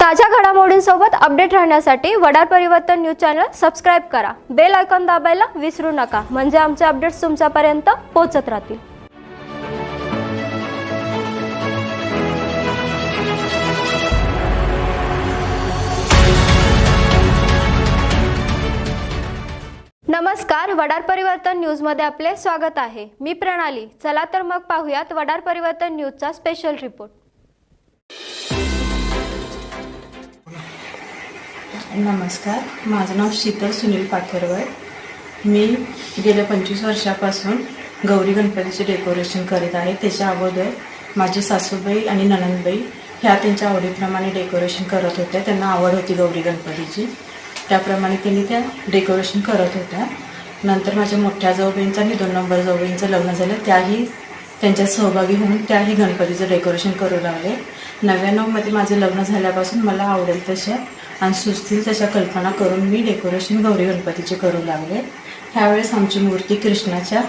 ताज्या घडामोडींसोबत अपडेट राहण्यासाठी Vadar Parivartan news channel subscribe करा. बेल आयकॉन दाबायला विसरू नका. म्हणजे आमचे अपडेट्स तुमच्यापर्यंत पोहोचत राहतील. नमस्कार. वडार परिवर्तन न्यूजमध्ये आपले स्वागत आहे. मी प्रणाली. चला तर मग पाहूयात वडार परिवर्तन न्यूजचा स्पेशल रिपोर्ट नमस्कार. माझं नाव शीतल सुनील पाथरवड. मी गेल्या पंचवीस वर्षापासून गौरी गणपतीचे डेकोरेशन करीत आहे. त्याच्या अगोदर माझी सासूबाई आणि ननंदबाई ह्या त्यांच्या आवडीप्रमाणे डेकोरेशन करत होत्या. त्यांना आवड होती गौरी गणपतीची. त्याप्रमाणे त्यांनी त्या डेकोरेशन करत होत्या. नंतर माझ्या मोठ्या जाऊबाईंचं आणि दोन नंबर जाऊबाईंचं लग्न झालं. त्याही त्यांच्यात सहभागी होऊन त्याही गणपतीचं डेकोरेशन करू लागले. नव्याण्णवमध्ये माझं लग्न झाल्यापासून मला आवडेल तशा आणि सुचतील तशा कल्पना करून मी डेकोरेशन गौरी गणपतीचे करू लागले. ह्यावेळेस आमची मूर्ती कृष्णाच्या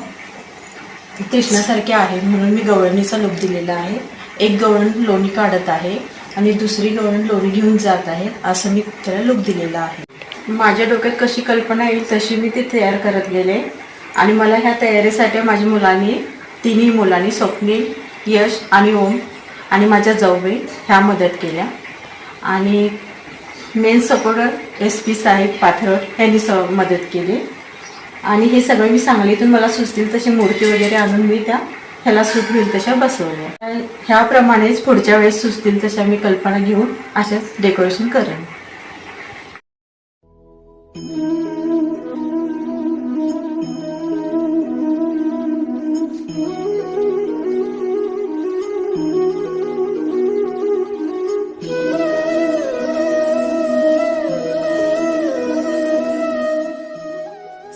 कृष्णासारखी आहे म्हणून मी गवळणीचा लुक दिलेला आहे. एक गवळण लोणी काढत आहे आणि दुसरी गवळण लोणी घेऊन जात आहे असं मी त्याला लुक दिलेला आहे. माझ्या डोक्यात कशी कल्पना येईल तशी मी ती तयार करत गेले. आणि मला ह्या तयारीसाठी माझ्या मुलांनी तिन्ही मुलांनी स्वप्नील यश आणि ओम आणि माझ्या जाऊबाई ह्या मदत केल्या. आणि मेन सपोर्टर एस पी साहेब पाथरट यांनी स मदत केली. आणि हे सगळं मी सांगलीतून मला सुचतील तशी मूर्ती वगैरे आणून मी त्या ह्याला सूट होईल तशा बसवल्या. ह्याप्रमाणेच पुढच्या वेळेस सुचतील तशा मी कल्पना घेऊन अशाच डेकोरेशन करेन.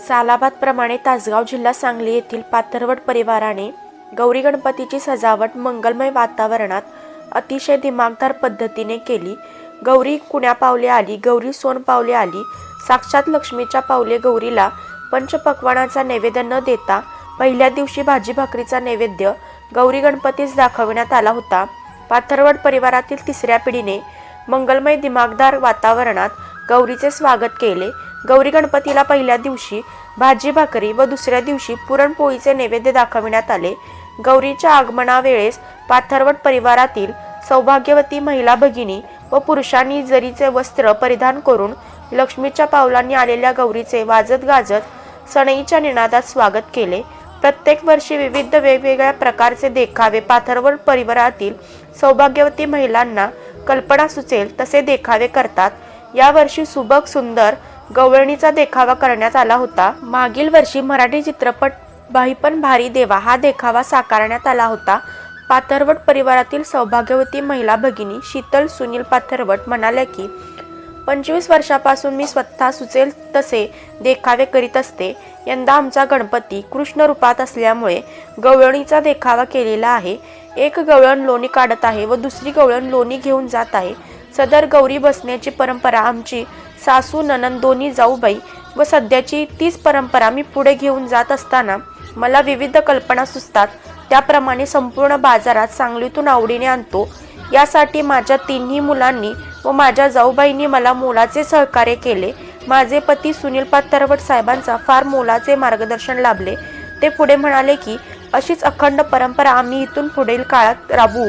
सालाबादप्रमाणे तासगाव जिल्हा सांगली येथील पाथरवट परिवाराने गौरी गणपतीची सजावट मंगलमय वातावरणात अतिशय दिमागदार पद्धतीने केली. गौरी कुण्या पावले आली? गौरी सोन पावले आली? साक्षात लक्ष्मीच्या पावले गौरीला पंचपक्वानाचा नैवेद्य न देता पहिल्या दिवशी भाजी भाकरीचा नैवेद्य गौरी गणपतीस दाखविण्यात आला होता. पाथरवड परिवारातील तिसऱ्या पिढीने मंगलमय दिमागदार वातावरणात गौरीचे स्वागत केले. गौरी गणपतीला पहिल्या दिवशी भाजी भाकरी व दुसऱ्या दिवशी पुरणपोळीचे नैवेद्य दाखविण्यात आले. गौरीच्या आगमनावेळेस पाथरवट परिवारातील सौभाग्यवती महिला भगिनी व पुरुषांनी जरीचे वस्त्र परिधान करून लक्ष्मीच्या पावलांनी आलेल्या गौरीचे वाजत गाजत सणईच्या निनादात स्वागत केले. प्रत्येक वर्षी विविध वेगवेगळ्या प्रकारचे देखावे पाथरवट परिवारातील सौभाग्यवती महिलांना कल्पना सुचेल तसे देखावे करतात. यावर्षी सुबक सुंदर गवळणीचा देखावा करण्यात आला होता. मागील वर्षी मराठी चित्रपट बाहीपण भारी देवा हा देखावा साकारण्यात आला होता. पाथरवट परिवारातील सौभाग्यवती महिला भगिनी शीतल सुनील पाथरवट म्हणाल्या की पंचवीस वर्षापासून मी स्वतः सुचेल तसे देखावे करीत असते. यंदा आमचा गणपती कृष्ण रूपात असल्यामुळे गवळणीचा देखावा केलेला आहे. एक गवळण लोणी काढत आहे व दुसरी गवळण लोणी घेऊन जात आहे. सदर गौरी बसण्याची परंपरा आमची सासू ननंद दोन्ही जाऊबाई व सध्याची तीच परंपरा मी पुढे घेऊन जात असताना मला विविध कल्पना सुचतात. त्याप्रमाणे संपूर्ण बाजारात सांगलीतून आवडीने आणतो. यासाठी माझ्या तिन्ही मुलांनी व माझ्या जाऊबाईंनी मला मोलाचे सहकार्य केले. माझे पती सुनील पातरवट साहेबांचा फार मोलाचे मार्गदर्शन लाभले. ते पुढे म्हणाले की अशीच अखंड परंपरा आम्ही इथून पुढील काळात राबवू.